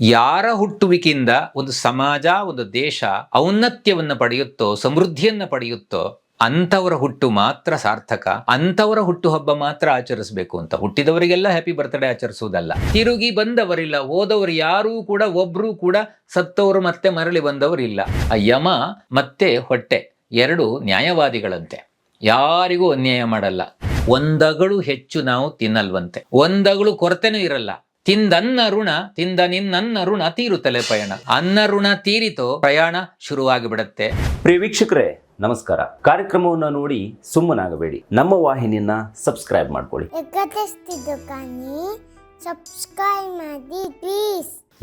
ಯಾರ ಹುಟ್ಟುವಿಕೆಯಿಂದ ಒಂದು ಸಮಾಜ, ಒಂದು ದೇಶ ಔನ್ನತ್ಯವನ್ನು ಪಡೆಯುತ್ತೋ, ಸಮೃದ್ಧಿಯನ್ನ ಪಡೆಯುತ್ತೋ ಅಂಥವರ ಹುಟ್ಟು ಮಾತ್ರ ಸಾರ್ಥಕ. ಅಂಥವರ ಹುಟ್ಟು ಹಬ್ಬ ಮಾತ್ರ ಆಚರಿಸಬೇಕು ಅಂತ. ಹುಟ್ಟಿದವರಿಗೆಲ್ಲ ಹ್ಯಾಪಿ ಬರ್ತ್ಡೇ ಆಚರಿಸುವುದಲ್ಲ. ತಿರುಗಿ ಬಂದವರಿಲ್ಲ, ಹೋದವರು ಯಾರೂ ಕೂಡ, ಒಬ್ರು ಕೂಡ ಸತ್ತವರು ಮತ್ತೆ ಮರಳಿ ಬಂದವರಿಲ್ಲ. ಆ ಯಮ ಮತ್ತೆ ಹೊಟ್ಟೆ, ಎರಡು ನ್ಯಾಯವಾದಿಗಳಂತೆ. ಯಾರಿಗೂ ಅನ್ಯಾಯ ಮಾಡಲ್ಲ. ಒಂದಗಳು ಹೆಚ್ಚು ನಾವು ತಿನ್ನಲ್ವಂತೆ. ಒಂದಗಳು ಕೊರತೆನೂ ಇರಲ್ಲ. ತಿಂದನ್ನ ಋಣ ತಿಂದ ನಿನ್ನ ಋಣ ತೀರುತ್ತಲೆ ಪಯಣ. ಅನ್ನ ಋಣ ತೀರಿತೋ ಪ್ರಯಾಣ ಶುರುವಾಗಿ ಬಿಡುತ್ತೆ ಪ್ರಿಯ ವೀಕ್ಷಕರೇ ನಮಸ್ಕಾರ. ಕಾರ್ಯಕ್ರಮವನ್ನು ನೋಡಿ ಸುಮ್ಮನಾಗಬೇಡಿ. ನಮ್ಮ ವಾಹಿನಿಯನ್ನ ಸಬ್ಸ್ಕ್ರೈಬ್ ಮಾಡ್ಕೊಳ್ಳಿ.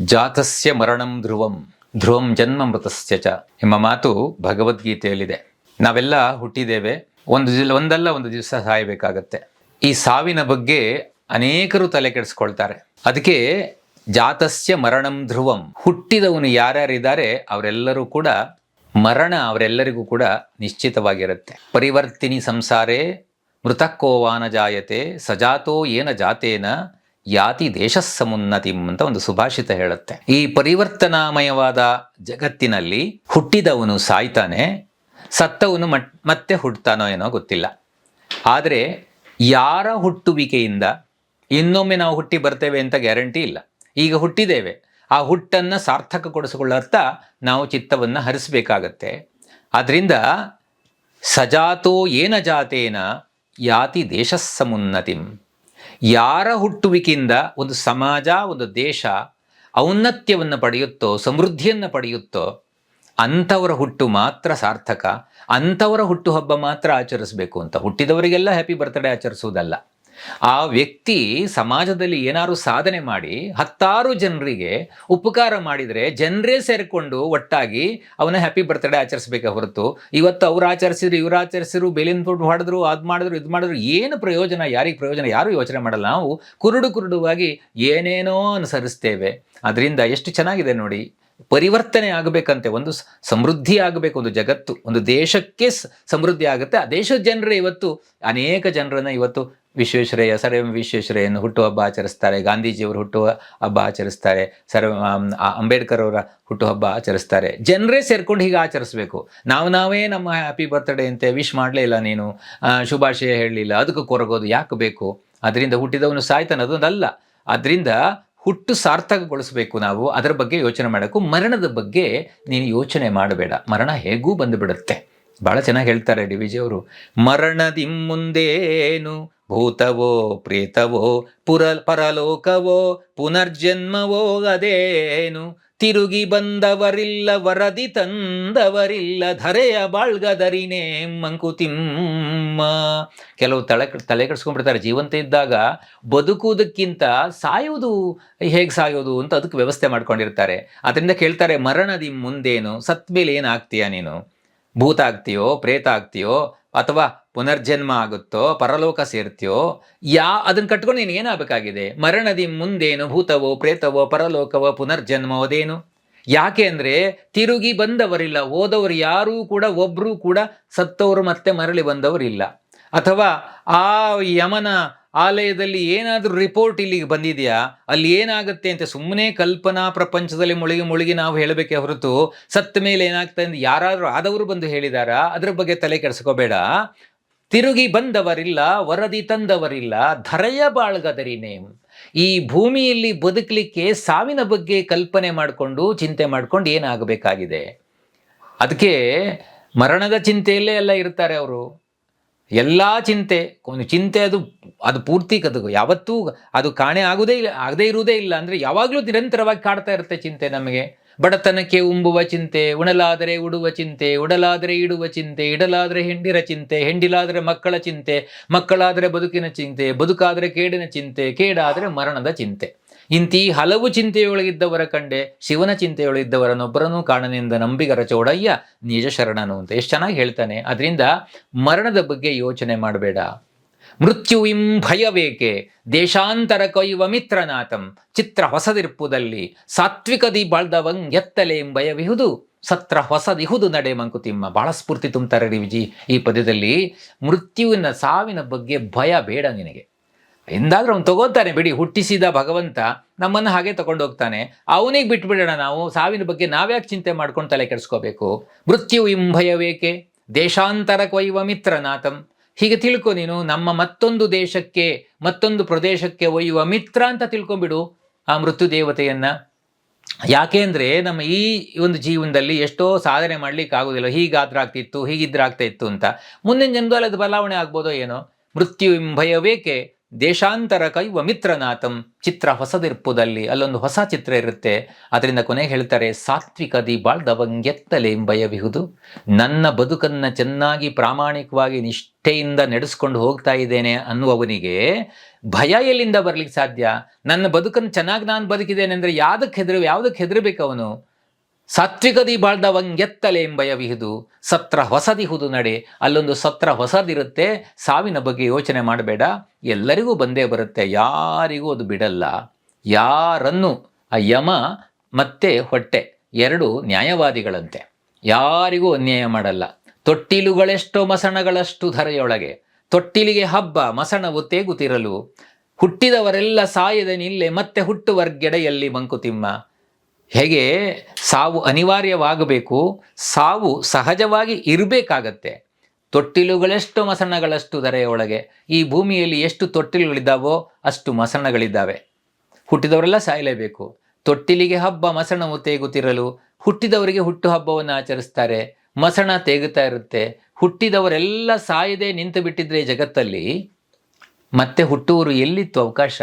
ಜಾತಸ್ಯ ಮರಣಂ ಧ್ರುವಂ ಧ್ರುವಂ ಜನ್ಮ ಮೃತಸ್ಯ ಚ ಎಂಬ ಮಾತು ಭಗವದ್ಗೀತೆಯಲ್ಲಿದೆ. ನಾವೆಲ್ಲ ಹುಟ್ಟಿದ್ದೇವೆ ಒಂದು ಒಂದಲ್ಲ ಒಂದು ದಿವಸ ಸಾಯಬೇಕಾಗತ್ತೆ. ಈ ಸಾವಿನ ಬಗ್ಗೆ ಅನೇಕರು ತಲೆ ಕೆಡಿಸ್ಕೊಳ್ತಾರೆ. ಅದಕ್ಕೆ ಜಾತಸ್ಯ ಮರಣಂ ಧ್ರುವಂ. ಹುಟ್ಟಿದವನು ಯಾರ್ಯಾರಿದ್ದಾರೆ ಅವರೆಲ್ಲರೂ ಕೂಡ ಮರಣ ಅವರೆಲ್ಲರಿಗೂ ಕೂಡ ನಿಶ್ಚಿತವಾಗಿರುತ್ತೆ. ಪರಿವರ್ತಿನಿ ಸಂಸಾರೇ ಮೃತಕ್ಕೋವಾನ ಜಾಯತೆ ಸಜಾತೋ ಏನ ಜಾತೇನ ಯಾತಿ ದೇಶ ಸಮುನ್ನತಿಂ ಅಂತ ಒಂದು ಸುಭಾಷಿತ ಹೇಳುತ್ತೆ. ಈ ಪರಿವರ್ತನಾಮಯವಾದ ಜಗತ್ತಿನಲ್ಲಿ ಹುಟ್ಟಿದವನು ಸಾಯ್ತಾನೆ, ಸತ್ತವನು ಮತ್ತೆ ಹುಟ್ತಾನೋ ಏನೋ ಗೊತ್ತಿಲ್ಲ. ಆದರೆ ಯಾರ ಹುಟ್ಟುವಿಕೆಯಿಂದ ಇನ್ನೊಮ್ಮೆ ನಾವು ಹುಟ್ಟಿ ಬರ್ತೇವೆ ಅಂತ ಗ್ಯಾರಂಟಿ ಇಲ್ಲ. ಈಗ ಹುಟ್ಟಿದ್ದೇವೆ. ಆ ಹುಟ್ಟನ್ನು ಸಾರ್ಥಕಗೊಳಿಸಿಕೊಳ್ಳರ್ಥ ನಾವು ಚಿತ್ತವನ್ನು ಹರಿಸಬೇಕಾಗತ್ತೆ. ಆದ್ದರಿಂದ ಸಜಾತೋ ಏನ ಜಾತೇನ ಯಾತಿ ದೇಶ ಸಮುನ್ನತಿಂ ಯಾರ ಹುಟ್ಟುವಿಕೆಯಿಂದ ಒಂದು ಸಮಾಜ, ಒಂದು ದೇಶ ಔನ್ನತ್ಯವನ್ನು ಪಡೆಯುತ್ತೋ, ಸಮೃದ್ಧಿಯನ್ನು ಪಡೆಯುತ್ತೋ, ಅಂಥವರ ಹುಟ್ಟು ಮಾತ್ರ ಸಾರ್ಥಕ. ಅಂಥವರ ಹುಟ್ಟುಹಬ್ಬ ಮಾತ್ರ ಆಚರಿಸಬೇಕು ಅಂತ. ಹುಟ್ಟಿದವರಿಗೆಲ್ಲ ಹ್ಯಾಪಿ ಬರ್ತ್ಡೇ ಆಚರಿಸುವುದಲ್ಲ. ಆ ವ್ಯಕ್ತಿ ಸಮಾಜದಲ್ಲಿ ಏನಾದ್ರು ಸಾಧನೆ ಮಾಡಿ ಹತ್ತಾರು ಜನರಿಗೆ ಉಪಕಾರ ಮಾಡಿದರೆ ಜನರೇ ಸೇರಿಕೊಂಡು ಒಟ್ಟಾಗಿ ಅವನ ಹ್ಯಾಪಿ ಬರ್ತ್ಡೇ ಆಚರಿಸಬೇಕೆ ಹೊರತು. ಇವತ್ತು ಅವ್ರು ಆಚರಿಸಿದ್ರು, ಇವ್ರು ಆಚರಿಸಿದ್ರು, ಬೇಲಿನ ಫುಡ್ ಹೊಡೆದ್ರು, ಅದು ಮಾಡಿದ್ರು, ಇದು ಮಾಡಿದ್ರು, ಏನು ಪ್ರಯೋಜನ, ಯಾರಿಗೆ ಪ್ರಯೋಜನ, ಯಾರು ಯೋಚನೆ ಮಾಡಲ್ಲ. ನಾವು ಕುರುಡು ಕುರುಡುವಾಗಿ ಏನೇನೋ ಅನುಸರಿಸ್ತೇವೆ. ಅದರಿಂದ ಎಷ್ಟು ಚೆನ್ನಾಗಿದೆ ನೋಡಿ, ಪರಿವರ್ತನೆ ಆಗಬೇಕಂತೆ, ಒಂದು ಸಮೃದ್ಧಿ ಆಗಬೇಕು, ಒಂದು ಜಗತ್ತು, ಒಂದು ದೇಶಕ್ಕೆ ಸಮೃದ್ಧಿ ಆಗುತ್ತೆ. ಆ ದೇಶದ ಜನರೇ ಇವತ್ತು, ಅನೇಕ ಜನರನ್ನ ಇವತ್ತು ವಿಶ್ವೇಶ್ವರಯ್ಯ ಸರ್ ಎಂ ವಿಶ್ವೇಶ್ವರಯ್ಯನ ಹುಟ್ಟುಹಬ್ಬ ಆಚರಿಸ್ತಾರೆ. ಗಾಂಧೀಜಿಯವರು ಹುಟ್ಟುವ ಹಬ್ಬ ಆಚರಿಸ್ತಾರೆ. ಸರ್ ಆಮ್, ಅಂಬೇಡ್ಕರ್ ಅವರ ಹುಟ್ಟುಹಬ್ಬ ಆಚರಿಸ್ತಾರೆ. ಜನರೇ ಸೇರ್ಕೊಂಡು ಹೀಗೆ ಆಚರಿಸ್ಬೇಕು. ನಾವು ನಾವೇ ನಮ್ಮ ಹ್ಯಾಪಿ ಬರ್ತ್ಡೇ ಅಂತೆ ವಿಶ್ ಮಾಡಲೇ ಇಲ್ಲ ನೀನು. ಶುಭಾಶಯ ಹೇಳಲಿಲ್ಲ. ಅದಕ್ಕೆ ಕೊರಗೋದು ಯಾಕೆ ಬೇಕು? ಅದರಿಂದ ಹುಟ್ಟಿದವನು ಸಾಯ್ತಾನೆ. ಅದೊಂದಲ್ಲ ಅದರಿಂದ ಹುಟ್ಟು ಸಾರ್ಥಕಗೊಳಿಸಬೇಕು ನಾವು. ಅದರ ಬಗ್ಗೆ ಯೋಚನೆ ಮಾಡಬೇಕು ಮರಣದ ಬಗ್ಗೆ ನೀನು ಯೋಚನೆ ಮಾಡಬೇಡ. ಮರಣ ಹೇಗೂ ಬಂದುಬಿಡುತ್ತೆ ಭಾಳ ಚೆನ್ನಾಗಿ ಹೇಳ್ತಾರೆ ಡಿ ವಿಜಿ ಅವರು. ಮರಣದಿ ಮುಂದೇನು ಭೂತವೋ, ಪ್ರೇತವೋ ಪುರ ಪರಲೋಕವೋ, ಪುನರ್ಜನ್ಮವೋ ಅದೇನು? ತಿರುಗಿ ಬಂದವರಿಲ್ಲ, ವರದಿ ತಂದವರಿಲ್ಲ, ಧರೆಯ ಬಾಳ್ಗದರಿನೇ ಮಂಕುತಿಮ್ಮ. ಕೆಲವು ತಲೆ ತಲೆ ಕೆಡಿಸ್ಕೊಂಡ್ಬಿಡ್ತಾರೆ. ಜೀವಂತ ಇದ್ದಾಗ ಬದುಕುವುದಕ್ಕಿಂತ ಸಾಯೋದು ಹೇಗೆ ಸಾಯೋದು ಅಂತ ಅದಕ್ಕೆ ವ್ಯವಸ್ಥೆ ಮಾಡ್ಕೊಂಡಿರ್ತಾರೆ. ಅದರಿಂದ ಕೇಳ್ತಾರೆ ಮರಣದಿ ಮುಂದೇನು? ಸತ್ಮೇಲೆ ಏನಾಗ್ತೀಯ ನೀನು? ಭೂತ ಆಗ್ತೀಯೋ ಪ್ರೇತ ಆಗ್ತೀಯೋ ಅಥವಾ ಪುನರ್ಜನ್ಮ ಆಗುತ್ತೋ, ಪರಲೋಕ ಸೇರ್ತೀಯೋ, ಯಾ ಅದನ್ನ ಕಟ್ಕೊಂಡು ನೀನು ಏನಾಗಬೇಕಾಗಿದೆ? ಮರಣದಿ ಮುಂದೇನು? ಭೂತವೋ, ಪ್ರೇತವೋ, ಪರಲೋಕವೋ ಪುನರ್ಜನ್ಮ ಅದೇನು? ಯಾಕೆ ಅಂದರೆ ತಿರುಗಿ ಬಂದವರಿಲ್ಲ, ಹೋದವರು ಯಾರೂ ಕೂಡ ಒಬ್ಬರೂ ಕೂಡ ಸತ್ತವರು ಮತ್ತೆ ಮರಳಿ ಬಂದವರಿಲ್ಲ. ಅಥವಾ ಆ ಯಮನ ಆಲಯದಲ್ಲಿ ಏನಾದರೂ ರಿಪೋರ್ಟ್ ಇಲ್ಲಿಗೆ ಬಂದಿದೆಯಾ? ಅಲ್ಲಿ ಏನಾಗುತ್ತೆ ಅಂತ ಸುಮ್ಮನೆ ಕಲ್ಪನಾ ಪ್ರಪಂಚದಲ್ಲಿ ಮುಳುಗಿ ಮುಳುಗಿ ನಾವು ಹೇಳಬೇಕೆ ಹೊರತು ಸತ್ತ ಮೇಲೆ ಏನಾಗ್ತದೆ ಅಂತ ಯಾರಾದರೂ ಆದವರು ಬಂದು ಹೇಳಿದಾರಾ? ಅದ್ರ ಬಗ್ಗೆ ತಲೆ ಕೆಡಿಸ್ಕೋಬೇಡ. ತಿರುಗಿ ಬಂದವರಿಲ್ಲ, ವರದಿ ತಂದವರಿಲ್ಲ, ಧರೆಯ ಬಾಳ್ಗದರಿನೇ. ಈ ಭೂಮಿಯಲ್ಲಿ ಬದುಕಲಿಕ್ಕೆ ಸಾವಿನ ಬಗ್ಗೆ ಕಲ್ಪನೆ ಮಾಡಿಕೊಂಡು, ಚಿಂತೆ ಮಾಡ್ಕೊಂಡು ಏನಾಗಬೇಕಾಗಿದೆ? ಅದಕ್ಕೆ ಮರಣದ ಚಿಂತೆಯಲ್ಲೇ ಎಲ್ಲ ಇರ್ತಾರೆ ಅವರು. ಎಲ್ಲ ಚಿಂತೆ, ಒಂದು ಚಿಂತೆ ಅದು ಅದು ಪೂರ್ತಿ ಅದು ಯಾವತ್ತೂ ಅದು ಕಾಣೆ ಆಗುವುದೇ ಇಲ್ಲ, ಆಗದೇ ಇರುವುದೇ ಇಲ್ಲ. ಅಂದರೆ ಯಾವಾಗಲೂ ನಿರಂತರವಾಗಿ ಕಾಡ್ತಾ ಇರುತ್ತೆ ಚಿಂತೆ ನಮಗೆ. ಬಡತನಕ್ಕೆ ಉಂಬುವ ಚಿಂತೆ, ಉಣಲಾದರೆ ಉಡುವ ಚಿಂತೆ, ಉಡಲಾದರೆ ಇಡುವ ಚಿಂತೆ, ಇಡಲಾದರೆ ಹೆಂಡಿರ ಚಿಂತೆ, ಹೆಂಡಿಲಾದರೆ ಮಕ್ಕಳ ಚಿಂತೆ, ಮಕ್ಕಳಾದರೆ ಬದುಕಿನ ಚಿಂತೆ, ಬದುಕಾದರೆ ಕೇಡಿನ ಚಿಂತೆ, ಕೇಡಾದರೆ ಮರಣದ ಚಿಂತೆ. ಇಂತಿ ಹಲವು ಚಿಂತೆಯೊಳಗಿದ್ದವರ ಕಂಡೆ ಶಿವನ ಚಿಂತೆಯೊಳಗಿದ್ದವರನ್ನೊಬ್ಬರನ್ನು ಕಾಣನೆಂದ ನಂಬಿಗರ ಚೌಡಯ್ಯ ನಿಜ ಶರಣನು ಅಂತ ಎಷ್ಟು ಚೆನ್ನಾಗಿ ಹೇಳ್ತಾನೆ. ಅದರಿಂದ ಮರಣದ ಬಗ್ಗೆ ಯೋಚನೆ ಮಾಡಬೇಡ. ಮೃತ್ಯುವಿಂ ಭಯವೇಕೆ? ದೇಶಾಂತರ ಕೊಯ್ಯುವ ಮಿತ್ರನಾಥಂ. ಚಿತ್ರ ಹೊಸದಿರ್ಪುದಲ್ಲಿ ಸಾತ್ವಿಕದಿ ಬಾಳ್ದವಂ ಎತ್ತಲೇಂ ಭಯವಿಹುದು ಸತ್ರ ಹೊಸದಿಹುದು ನಡೆ ಮಂಕುತಿಮ್ಮ. ಬಹಳ ಸ್ಫೂರ್ತಿ ತುಂಬ್ತಾರೆ ರಿವಿಜಿ ಈ ಪದ್ಯದಲ್ಲಿ. ಮೃತ್ಯುವಿನ ಸಾವಿನ ಬಗ್ಗೆ ಭಯ ಬೇಡ ನಿನಗೆ. ಎಂದಾದ್ರೂ ಅವ್ನು ತಗೋತಾನೆ ಬಿಡಿ, ಹುಟ್ಟಿಸಿದ ಭಗವಂತ ನಮ್ಮನ್ನು ಹಾಗೆ ತಗೊಂಡೋಗ್ತಾನೆ ಅವನಿಗೆ ಬಿಟ್ಬಿಡೋಣ ನಾವು, ಸಾವಿನ ಬಗ್ಗೆ ನಾವ್ಯಾಕೆ ಚಿಂತೆ ಮಾಡ್ಕೊಂಡು ತಲೆ ಕೆಡಿಸ್ಕೋಬೇಕು? ಮೃತ್ಯು ಇಂಭಯವೇಕೆ? ದೇಶಾಂತರ ಮಿತ್ರ ಮಿತ್ರನಾಥಂ. ಹೀಗೆ ತಿಳ್ಕೊ ನೀನು, ನಮ್ಮ ಮತ್ತೊಂದು ದೇಶಕ್ಕೆ, ಮತ್ತೊಂದು ಪ್ರದೇಶಕ್ಕೆ ಒಯ್ಯುವ ಮಿತ್ರ ಅಂತ ತಿಳ್ಕೊಂಬಿಡು ಆ ಮೃತ್ಯು ದೇವತೆಯನ್ನು. ಯಾಕೆಂದ್ರೆ ನಮ್ಮ ಈ ಒಂದು ಜೀವನದಲ್ಲಿ ಎಷ್ಟೋ ಸಾಧನೆ ಮಾಡ್ಲಿಕ್ಕೆ ಆಗೋದಿಲ್ಲ. ಹೀಗಾದ್ರೆ ಆಗ್ತಿತ್ತು, ಹೀಗಿದ್ರೆ ಆಗ್ತಾ ಇತ್ತು ಅಂತ. ಮುಂದಿನ ಜನ್ಮದಲ್ಲಿ ಅದು ಬದಲಾವಣೆ ಆಗ್ಬೋದೋ ಏನೋ? ಮೃತ್ಯು ಭಯವೇಕೆ ದೇಶಾಂತರ ಕೈವ ಮಿತ್ರನಾಥಂ ಚಿತ್ರ ಹೊಸದಿರ್ಪುದಲ್ಲಿ ಅಲ್ಲೊಂದು ಹೊಸ ಚಿತ್ರ ಇರುತ್ತೆ. ಅದರಿಂದ ಕೊನೆಗೆ ಹೇಳ್ತಾರೆ ಸಾತ್ವಿಕದಿ ಬಾಳ್ದವಂಗೆತ್ತಲೆ ಭಯವಿಹುದು ನನ್ನ ಬದುಕನ್ನು ಚೆನ್ನಾಗಿ ಪ್ರಾಮಾಣಿಕವಾಗಿ ನಿಷ್ಠೆಯಿಂದ ನಡೆಸ್ಕೊಂಡು ಹೋಗ್ತಾ ಇದ್ದೇನೆ ಅನ್ನುವವನಿಗೆ ಭಯ ಎಲ್ಲಿಂದ ಬರಲಿಕ್ಕೆ ಸಾಧ್ಯ? ನನ್ನ ಬದುಕನ್ನು ಚೆನ್ನಾಗಿ ನಾನು ಬದುಕಿದ್ದೇನೆ ಅಂದರೆ ಯಾವುದಕ್ಕೆ ಹೆದರು, ಯಾವುದಕ್ಕೆ ಹೆದರಬೇಕು ಅವನು? ಸಾತ್ವಿಕದಿ ಬಾಳ್ದವಂಗೆತ್ತಲೆ ಎಂಬಯವಿಹುದು ಸತ್ರ ಹೊಸದಿಹುದು ನಡೆ, ಅಲ್ಲೊಂದು ಸತ್ರ ಹೊಸದಿರುತ್ತೆ, ಸಾವಿನ ಬಗ್ಗೆ ಯೋಚನೆ ಮಾಡಬೇಡ, ಎಲ್ಲರಿಗೂ ಬಂದೇ ಬರುತ್ತೆ, ಯಾರಿಗೂ ಅದು ಬಿಡಲ್ಲ. ಯಾರನ್ನು? ಆ ಯಮ ಮತ್ತೆ ಹೊಟ್ಟೆ, ಎರಡು ನ್ಯಾಯವಾದಿಗಳಂತೆ. ಯಾರಿಗೂ ಅನ್ಯಾಯ ಮಾಡಲ್ಲ. ತೊಟ್ಟಿಲುಗಳೆಷ್ಟೋ ಮಸಣಗಳಷ್ಟು ಧರೆಯೊಳಗೆ. ತೊಟ್ಟಿಲಿಗೆ ಹಬ್ಬ, ಮಸಣವು ತೇಗುತ್ತಿರಲು ಹುಟ್ಟಿದವರೆಲ್ಲ ಸಾಯದೆ ನಿಲ್ಲೆ ಮತ್ತೆ ಹುಟ್ಟುವರ್ಗೆಡೆಯಲ್ಲಿ ಮಂಕುತಿಮ್ಮ. ಹೇಗೆ ಸಾವು ಅನಿವಾರ್ಯವಾಗಬೇಕು, ಸಾವು ಸಹಜವಾಗಿ ಇರಬೇಕಾಗತ್ತೆ. ತೊಟ್ಟಿಲುಗಳೆಷ್ಟು ಮಸಣಗಳಷ್ಟು ದರೆಯೊಳಗೆ ಈ ಭೂಮಿಯಲ್ಲಿ ಎಷ್ಟು ತೊಟ್ಟಿಲುಗಳಿದ್ದಾವೋ ಅಷ್ಟು ಮಸಣಗಳಿದ್ದಾವೆ. ಹುಟ್ಟಿದವರೆಲ್ಲ ಸಾಯಲೇಬೇಕು. ತೊಟ್ಟಿಲಿಗೆ ಹಬ್ಬ ಮಸಣವು ತೇಗುತ್ತಿರಲು, ಹುಟ್ಟಿದವರಿಗೆ ಹುಟ್ಟು ಹಬ್ಬವನ್ನು ಆಚರಿಸ್ತಾರೆ, ಮಸಣ ತೇಗುತ್ತಾ ಇರುತ್ತೆ. ಹುಟ್ಟಿದವರೆಲ್ಲ ಸಾಯದೆ ನಿಂತು ಬಿಟ್ಟಿದ್ರೆ ಜಗತ್ತಲ್ಲಿ ಮತ್ತೆ ಹುಟ್ಟುವರು ಎಲ್ಲಿತ್ತು ಅವಕಾಶ?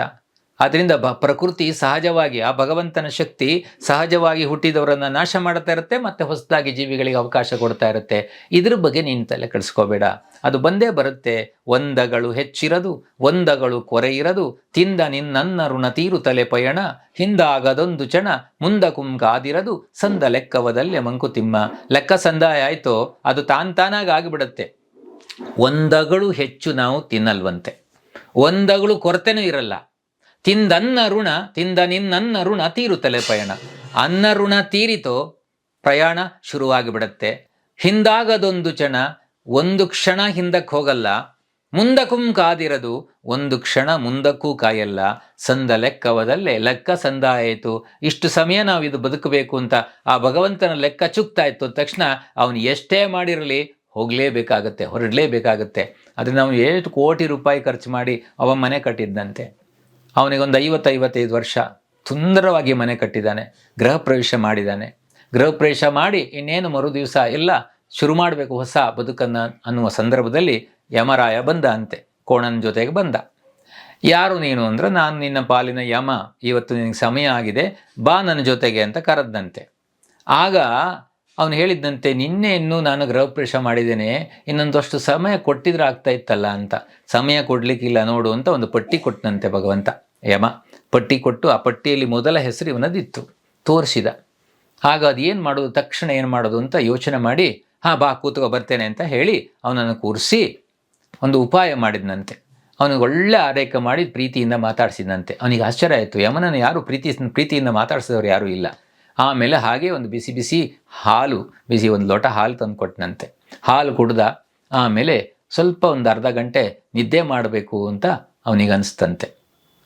ಆದ್ದರಿಂದ ಬ ಪ್ರಕೃತಿ ಸಹಜವಾಗಿ, ಆ ಭಗವಂತನ ಶಕ್ತಿ ಸಹಜವಾಗಿ ಹುಟ್ಟಿದವರನ್ನು ನಾಶ ಮಾಡ್ತಾ ಇರುತ್ತೆ ಮತ್ತು ಹೊಸದಾಗಿ ಜೀವಿಗಳಿಗೆ ಅವಕಾಶ ಕೊಡ್ತಾ ಇರುತ್ತೆ. ಇದ್ರ ಬಗ್ಗೆ ನೀನು ತಲೆ ಕೆಡಿಸ್ಕೋಬೇಡ. ಅದು ಬಂದೇ ಬರುತ್ತೆ. ಒಂದಗಳು ಹೆಚ್ಚಿರದು, ಒಂದಗಳು ಕೊರೆ ಇರದು ತಿಂದ ನಿನ್ನನ್ನ ಋಣ ತೀರು ತಲೆ ಪಯಣ. ಹಿಂದಾಗದೊಂದು ಚಣ ಮುಂದಕುಂಗಾದಿರದು ಸಂದ ಲೆಕ್ಕವದಲ್ಲೇ ಮಂಕುತಿಮ್ಮ ಲೆಕ್ಕ ಸಂದಾಯ ಆಯಿತು, ಅದು ತಾನ್ ತಾನಾಗಿ ಆಗಿಬಿಡುತ್ತೆ. ಒಂದಗಳು ಹೆಚ್ಚು ನಾವು ತಿನ್ನಲ್ವಂತೆ. ಒಂದಗಳು ಕೊರತೆನೂ ಇರಲ್ಲ. ತಿಂದನ್ನ ಋಣ, ತಿಂದ ನಿನ್ನನ್ನ ಋಣ ತೀರುತ್ತಲೆ ಪಯಣ. ಅನ್ನ ಋಣ ತೀರಿತೋ ಪ್ರಯಾಣ ಶುರುವಾಗಿಬಿಡತ್ತೆ. ಹಿಂದಾಗದೊಂದು ಕ್ಷಣ, ಒಂದು ಕ್ಷಣ ಹಿಂದಕ್ಕೆ ಹೋಗಲ್ಲ. ಮುಂದಕ್ಕೂ ಕಾದಿರದು, ಒಂದು ಕ್ಷಣ ಮುಂದಕ್ಕೂ ಕಾಯಲ್ಲ. ಸಂದ ಲೆಕ್ಕವದಲ್ಲೇ, ಲೆಕ್ಕ ಸಂದ ಆಯಿತು ಇಷ್ಟು ಸಮಯ ನಾವು ಇದು ಬದುಕಬೇಕು ಅಂತ ಆ ಭಗವಂತನ ಲೆಕ್ಕ ಚುಕ್ತಾ ಇತ್ತು ತಕ್ಷಣ ಅವನು ಎಷ್ಟೇ ಮಾಡಿರಲಿ ಹೋಗಲೇಬೇಕಾಗತ್ತೆ, ಹೊರಡಲೇಬೇಕಾಗತ್ತೆ. ಅದನ್ನು ನಾವು ಎಷ್ಟು ಕೋಟಿ ರೂಪಾಯಿ ಖರ್ಚು ಮಾಡಿ ಅವ ಮನೆ ಕಟ್ಟಿದ್ದಂತೆ ಅವನಿಗೊಂದು ಐವತ್ತೈವತ್ತೈದು ವರ್ಷ ಸುಂದರವಾಗಿ ಮನೆ ಕಟ್ಟಿದ್ದಾನೆ, ಗೃಹ ಪ್ರವೇಶ ಮಾಡಿದ್ದಾನೆ. ಗೃಹ ಪ್ರವೇಶ ಮಾಡಿ ಇನ್ನೇನು ಮರು ದಿವಸ ಎಲ್ಲ ಶುರು ಮಾಡಬೇಕು ಹೊಸ ಬದುಕನ್ನು ಅನ್ನುವ ಸಂದರ್ಭದಲ್ಲಿ ಯಮರಾಯ ಬಂದ ಅಂತೆ, ಕೋಣನ ಜೊತೆಗೆ ಬಂದ. ಯಾರು ನೀನು ಅಂದ್ರೆ, ನಾನು ನಿನ್ನ ಪಾಲಿನ ಯಮ, ಇವತ್ತು ನಿನಗೆ ಸಮಯ ಆಗಿದೆ, ಬಾ ನನ್ನ ಜೊತೆಗೆ ಅಂತ ಕರೆದಂತೆ ಆಗ ಅವನು ಹೇಳಿದ್ದಂತೆ, ನಿನ್ನೆ ಇನ್ನೂ ನಾನು ಗೃಹ ಪ್ರವೇಶ ಮಾಡಿದ್ದೇನೆ. ಇನ್ನೊಂದಷ್ಟು ಸಮಯ ಕೊಟ್ಟಿದ್ರೆ ಆಗ್ತಾ ಇತ್ತಲ್ಲ ಅಂತ. ಸಮಯ ಕೊಡ್ಲಿಕ್ಕಿಲ್ಲ ನೋಡು ಅಂತ ಒಂದು ಪಟ್ಟಿ ಕೊಟ್ಟನಂತೆ ಭಗವಂತ. ಯಮ, ಪಟ್ಟಿ ಕೊಟ್ಟು ಆ ಪಟ್ಟಿಯಲ್ಲಿ ಮೊದಲ ಹೆಸರು ಇವನದಿತ್ತು. ತೋರಿಸಿದ. ಆಗ ಅದು ಏನು ಮಾಡೋದು ತಕ್ಷಣ ಏನು ಮಾಡೋದು ಅಂತ ಯೋಚನೆ ಮಾಡಿ, ಹಾಂ, ಬಾ, ಕೂತ್ಕೊ, ಬರ್ತೇನೆ ಅಂತ ಹೇಳಿ ಅವನನ್ನು ಕೂರಿಸಿ ಒಂದು ಉಪಾಯ ಮಾಡಿದನಂತೆ. ಅವನಿಗೆ ಒಳ್ಳೆ ಆರೈಕೆ ಮಾಡಿ ಪ್ರೀತಿಯಿಂದ ಮಾತಾಡಿಸಿದಂತೆ ಅವನಿಗೆ ಆಶ್ಚರ್ಯ ಆಯಿತು. ಯಮನನ್ನು ಯಾರು ಪ್ರೀತಿ, ಪ್ರೀತಿಯಿಂದ ಮಾತಾಡಿಸಿದವರು ಯಾರೂ ಇಲ್ಲ. ಆಮೇಲೆ ಹಾಗೆ ಒಂದು ಬಿಸಿ ಬಿಸಿ ಹಾಲು, ಬಿಸಿ ಒಂದು ಲೋಟ ಹಾಲು ತಂದು ಕೊಟ್ಟನಂತೆ ಹಾಲು ಕುಡ್ದ ಆಮೇಲೆ ಸ್ವಲ್ಪ ಒಂದು ಅರ್ಧ ಗಂಟೆ ನಿದ್ದೆ ಮಾಡಬೇಕು ಅಂತ ಅವನಿಗೆ ಅನಿಸ್ತಂತೆ.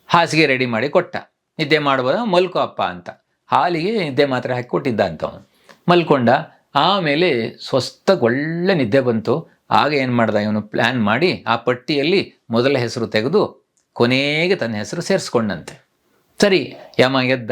ಹಾಸಿಗೆ ರೆಡಿ ಮಾಡಿ ಕೊಟ್ಟ. ನಿದ್ದೆ ಮಾಡ್ಬೋದ ಮಲ್ಕೋ ಅಪ್ಪ ಅಂತ. ಹಾಲಿಗೆ ನಿದ್ದೆ ಮಾತ್ರ ಹಾಕಿ ಕೊಟ್ಟಿದ್ದ ಅಂತ ಅವನು. ಮಲ್ಕೊಂಡ ಆಮೇಲೆ ಸ್ವಸ್ಥಗೆ ಒಳ್ಳೆ ನಿದ್ದೆ ಬಂತು. ಆಗ ಏನು ಮಾಡ್ದ ಇವನು? ಪ್ಲ್ಯಾನ್ ಮಾಡಿ ಆ ಪಟ್ಟಿಯಲ್ಲಿ ಮೊದಲ ಹೆಸರು ತೆಗೆದು ಕೊನೆಗೆ ತನ್ನ ಹೆಸರು ಸೇರಿಸ್ಕೊಂಡಂತೆ. ಸರಿ, ಯಮ ಎದ್ದ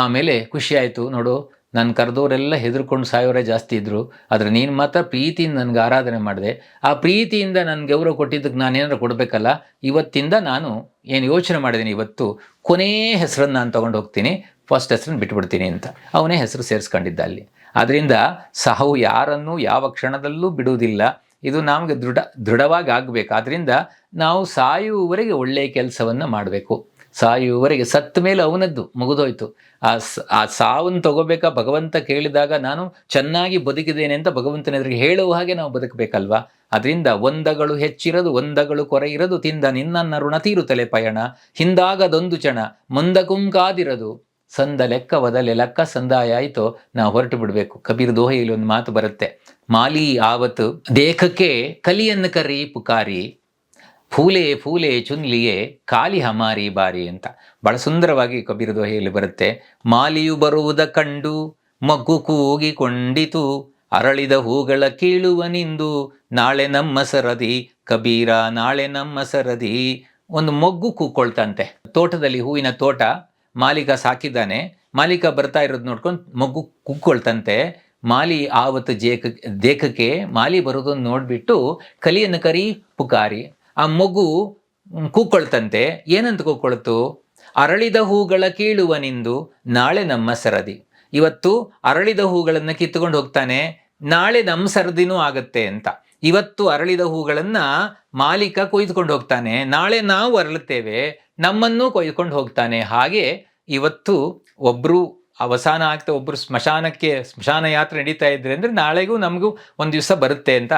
ಆಮೇಲೆ ಖುಷಿಯಾಯಿತು ನೋಡು, ನಾನು ಕರೆದವರೆಲ್ಲ ಹೆದರ್ಕೊಂಡು ಸಾಯೋರೇ ಜಾಸ್ತಿ ಇದ್ದರು ಆದರೆ ನೀನು ಮಾತ್ರ ಪ್ರೀತಿಯಿಂದ ನನಗೆ ಆರಾಧನೆ ಮಾಡಿದೆ. ಆ ಪ್ರೀತಿಯಿಂದ ನನಗೆ ಗೌರವ ಕೊಟ್ಟಿದ್ದಕ್ಕೆ ನಾನೇನಾರು ಕೊಡಬೇಕಲ್ಲ? ಇವತ್ತಿಂದ ನಾನು ಏನು ಯೋಚನೆ ಮಾಡಿದ್ದೀನಿ ಇವತ್ತು, ಕೊನೇ ಹೆಸರನ್ನು ನಾನು ತೊಗೊಂಡು ಹೋಗ್ತೀನಿ. ಫಸ್ಟ್ ಹೆಸರನ್ನು ಬಿಟ್ಬಿಡ್ತೀನಿ ಅಂತ. ಅವನೇ ಹೆಸರು ಸೇರಿಸ್ಕೊಂಡಿದ್ದ ಅಲ್ಲಿ. ಅದರಿಂದ ಸಾವು ಯಾರನ್ನು ಯಾವ ಕ್ಷಣದಲ್ಲೂ ಬಿಡುವುದಿಲ್ಲ. ಇದು ನಮಗೆ ದೃಢ, ದೃಢವಾಗಿ ಆಗಬೇಕು. ಆದ್ದರಿಂದ ನಾವು ಸಾಯುವವರೆಗೆ ಒಳ್ಳೆಯ ಕೆಲಸವನ್ನು ಮಾಡಬೇಕು. ಸಾಯುವವರೆಗೆ ಸತ್ತ ಮೇಲೆ ಅವನದ್ದು ಮುಗಿದೋಯ್ತು. ಆ ಆ ಸಾವನ್ನು ತಗೋಬೇಕಾ ಭಗವಂತ ಕೇಳಿದಾಗ ನಾನು ಚೆನ್ನಾಗಿ ಬದುಕಿದ್ದೇನೆ ಅಂತ ಭಗವಂತನ ಎದುರಿಗೆ ಹೇಳುವ ಹಾಗೆ ನಾವು ಬದುಕಬೇಕಲ್ವಾ? ಅದರಿಂದ ಒಂದಗಳು ಹೆಚ್ಚಿರದು, ಒಂದಗಳು ಕೊರೆ ಇರದು ತಿಂದ ನಿನ್ನನ್ನ ಋಣ ತೀರುತ್ತಲೆ ಪಯಣ. ಹಿಂದಾಗದೊಂದು ಚಣ ಮುಂದಕುಂ ಕಾದಿರದು ಸಂದ ಲೆಕ್ಕ ಒದಲೆ ಲೆಕ್ಕ ಸಂದಾಯ ಆಯಿತು ನಾವು ಹೊರಟು ಬಿಡಬೇಕು. ಕಬೀರ್ ದೋಹೆಯಲ್ಲಿ ಒಂದು ಮಾತು ಬರುತ್ತೆ. ಮಾಲಿ ಆವತ್ತು ದೇಹಕ್ಕೆ ಕಲಿಯನ್ನು ಕರಿ ಪುಕಾರಿ. ಫೂಲೆ ಫೂಲೆ ಚುನ್ಲಿಯೇ ಕಾಲಿ ಹಮಾರಿ ಬಾರಿ ಅಂತ. ಬಹಳ ಸುಂದರವಾಗಿ ಕಬೀರ ದೋಹೆಯಲ್ಲಿ ಬರುತ್ತೆ. ಮಾಲಿಯು ಬರುವುದ ಕಂಡು ಮಗ್ಗು ಕೂಗಿಕೊಂಡಿತು ಅರಳಿದ ಹೂಗಳ ಕೀಳುವನಿಂದು ನಾಳೆ ನಮ್ಮ ಸರದಿ. ಕಬೀರ, ನಾಳೆ ನಮ್ಮ ಸರದಿ. ಒಂದು ಮೊಗ್ಗು ಕೂಕೊಳ್ತಂತೆ. ತೋಟದಲ್ಲಿ ಹೂವಿನ ತೋಟ ಮಾಲೀಕ ಸಾಕಿದ್ದಾನೆ. ಮಾಲೀಕ ಬರ್ತಾ ಇರೋದು ನೋಡ್ಕೊಂಡು ಮೊಗ್ಗು ಕುಕ್ಕೊಳ್ತಂತೆ ಮಾಲಿ ಆವತ್ತು ಜೇಕ, ದೇಕಕ್ಕೆ ಮಾಲಿ ಬರೋದನ್ನು ನೋಡಿಬಿಟ್ಟು ಕಲಿಯನ್ನು ಕರಿ ಪುಕಾರಿ. ಆ ಮಗು ಕೂಕೊಳ್ತಂತೆ. ಏನಂತ ಕೂಕೊಳ್ತು? ಅರಳಿದ ಹೂಗಳ ಕೀಳುವನಿಂದು ನಾಳೆ ನಮ್ಮ ಸರದಿ. ಇವತ್ತು ಅರಳಿದ ಹೂಗಳನ್ನು ಕಿತ್ತುಕೊಂಡು ಹೋಗ್ತಾನೆ. ನಾಳೆ ನಮ್ಮ ಸರದಿನೂ ಆಗತ್ತೆ ಅಂತ. ಇವತ್ತು ಅರಳಿದ ಹೂಗಳನ್ನ ಮಾಲೀಕ ಕೊಯ್ದುಕೊಂಡು ಹೋಗ್ತಾನೆ. ನಾಳೆ ನಾವು ಅರಳುತ್ತೇವೆ. ನಮ್ಮನ್ನೂ ಕೊಯ್ದುಕೊಂಡು ಹೋಗ್ತಾನೆ. ಹಾಗೆ ಇವತ್ತು ಒಬ್ರು, ಅವಸಾನ ಆಗ್ತಾ ಒಬ್ರು ಸ್ಮಶಾನಕ್ಕೆ, ಸ್ಮಶಾನ ಯಾತ್ರೆ ನಡೀತಾ ಇದ್ರೆ ಅಂದ್ರೆ ನಾಳೆಗೂ ನಮಗೂ ಒಂದು ದಿವಸ ಬರುತ್ತೆ ಅಂತ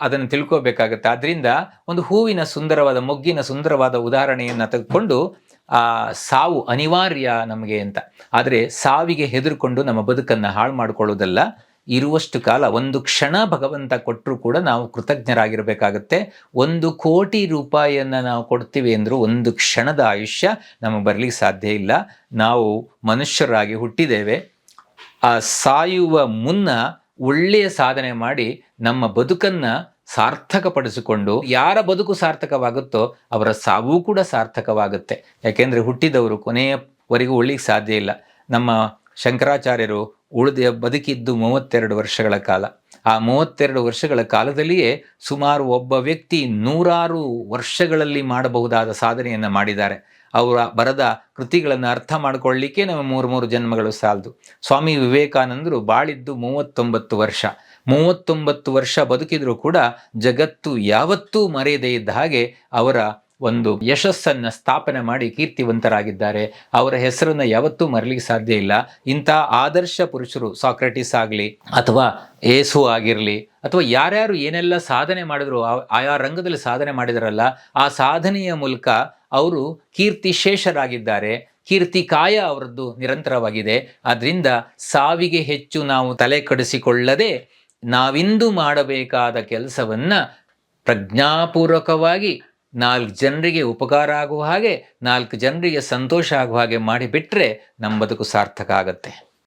ಅದನ್ನು ತಿಳ್ಕೋಬೇಕಾಗುತ್ತೆ. ಆದ್ದರಿಂದ ಒಂದು ಹೂವಿನ ಸುಂದರವಾದ, ಮೊಗ್ಗಿನ ಸುಂದರವಾದ ಉದಾಹರಣೆಯನ್ನು ತೆಗೆದುಕೊಂಡು, ಆ, ಸಾವು ಅನಿವಾರ್ಯ ನಮಗೆ ಅಂತ. ಆದರೆ ಸಾವಿಗೆ ಹೆದರ್ಕೊಂಡು ನಮ್ಮ ಬದುಕನ್ನು ಹಾಳು ಮಾಡಿಕೊಳ್ಳೋದಲ್ಲ, ಇರುವಷ್ಟು ಕಾಲ ಒಂದು ಕ್ಷಣ ಭಗವಂತ ಕೊಟ್ಟರೂ ಕೂಡ ನಾವು ಕೃತಜ್ಞರಾಗಿರಬೇಕಾಗತ್ತೆ. ಒಂದು ಕೋಟಿ ರೂಪಾಯಿಯನ್ನು ನಾವು ಕೊಡ್ತೀವಿ ಅಂದರೂ ಒಂದು ಕ್ಷಣದ ಆಯುಷ್ಯ ನಮಗೆ ಬರಲಿಕ್ಕೆ ಸಾಧ್ಯ ಇಲ್ಲ. ನಾವು ಮನುಷ್ಯರಾಗಿ ಹುಟ್ಟಿದ್ದೇವೆ. ಆ, ಸಾಯುವ ಮುನ್ನ ಒಳ್ಳೆಯ ಸಾಧನೆ ಮಾಡಿ ನಮ್ಮ ಬದುಕನ್ನ ಸಾರ್ಥಕಪಡಿಸಿಕೊಂಡು ಯಾರ ಬದುಕು ಸಾರ್ಥಕವಾಗುತ್ತೋ ಅವರ ಸಾವು ಕೂಡ ಸಾರ್ಥಕವಾಗುತ್ತೆ. ಯಾಕೆಂದರೆ ಹುಟ್ಟಿದವರು ಕೊನೆಯವರೆಗೂ ಉಳಿಲಿಕ್ಕೆ ಸಾಧ್ಯ ಇಲ್ಲ. ನಮ್ಮ ಶಂಕರಾಚಾರ್ಯರು ಉಳಿದ ಬದುಕಿದ್ದು ಮೂವತ್ತೆರಡು ವರ್ಷಗಳ ಕಾಲ. ಆ ಮೂವತ್ತೆರಡು ವರ್ಷಗಳ ಕಾಲದಲ್ಲಿಯೇ ಸುಮಾರು ಒಬ್ಬ ವ್ಯಕ್ತಿ ನೂರಾರು ವರ್ಷಗಳಲ್ಲಿ ಮಾಡಬಹುದಾದ ಸಾಧನೆಯನ್ನು ಮಾಡಿದ್ದಾರೆ. ಅವರ ಬರದ ಕೃತಿಗಳನ್ನು ಅರ್ಥ ಮಾಡಿಕೊಳ್ಳಲಿಕ್ಕೆ ನಮ್ಮ ಮೂರು ಮೂರು ಜನ್ಮಗಳು ಸಾಲದು. ಸ್ವಾಮಿ ವಿವೇಕಾನಂದರು ಬಾಳಿದ್ದು ಮೂವತ್ತೊಂಬತ್ತು ವರ್ಷ. ಮೂವತ್ತೊಂಬತ್ತು ವರ್ಷ ಬದುಕಿದರೂ ಕೂಡ ಜಗತ್ತು ಯಾವತ್ತೂ ಮರೆಯದೇ ಇದ್ದ ಹಾಗೆ ಅವರ ಒಂದು ಯಶಸ್ಸನ್ನು ಸ್ಥಾಪನೆ ಮಾಡಿ ಕೀರ್ತಿವಂತರಾಗಿದ್ದಾರೆ. ಅವರ ಹೆಸರನ್ನು ಯಾವತ್ತೂ ಮರಲಿಕ್ಕೆ ಸಾಧ್ಯ ಇಲ್ಲ. ಇಂಥ ಆದರ್ಶ ಪುರುಷರು ಸಾಕ್ರೆಟಿಸ್ ಆಗಲಿ ಅಥವಾ ಏಸು ಆಗಿರಲಿ ಅಥವಾ ಯಾರ್ಯಾರು ಏನೆಲ್ಲ ಸಾಧನೆ ಮಾಡಿದ್ರು ಆಯಾ ರಂಗದಲ್ಲಿ ಸಾಧನೆ ಮಾಡಿದರಲ್ಲ, ಆ ಸಾಧನೆಯ ಮೂಲಕ ಅವರು ಕೀರ್ತಿ ಶೇಷರಾಗಿದ್ದಾರೆ ಕೀರ್ತಿ ಕಾಯ ಅವರದ್ದು ನಿರಂತರವಾಗಿದೆ. ಆದ್ದರಿಂದ ಸಾವಿಗೆ ಹೆಚ್ಚು ನಾವು ತಲೆ ಕೆಡಿಸಿಕೊಳ್ಳದೆ ನಾವಿಂದು ಮಾಡಬೇಕಾದ ಕೆಲಸವನ್ನ ಪ್ರಜ್ಞಾಪೂರ್ವಕವಾಗಿ ನಾಲ್ಕು ಜನರಿಗೆ ಉಪಕಾರ ಆಗುವ ಹಾಗೆ ನಾಲ್ಕು ಜನರಿಗೆ ಸಂತೋಷ ಆಗುವ ಹಾಗೆ ಮಾಡಿಬಿಟ್ರೆ ನಮ್ಮ ಬದುಕು ಸಾರ್ಥಕ ಆಗತ್ತೆ.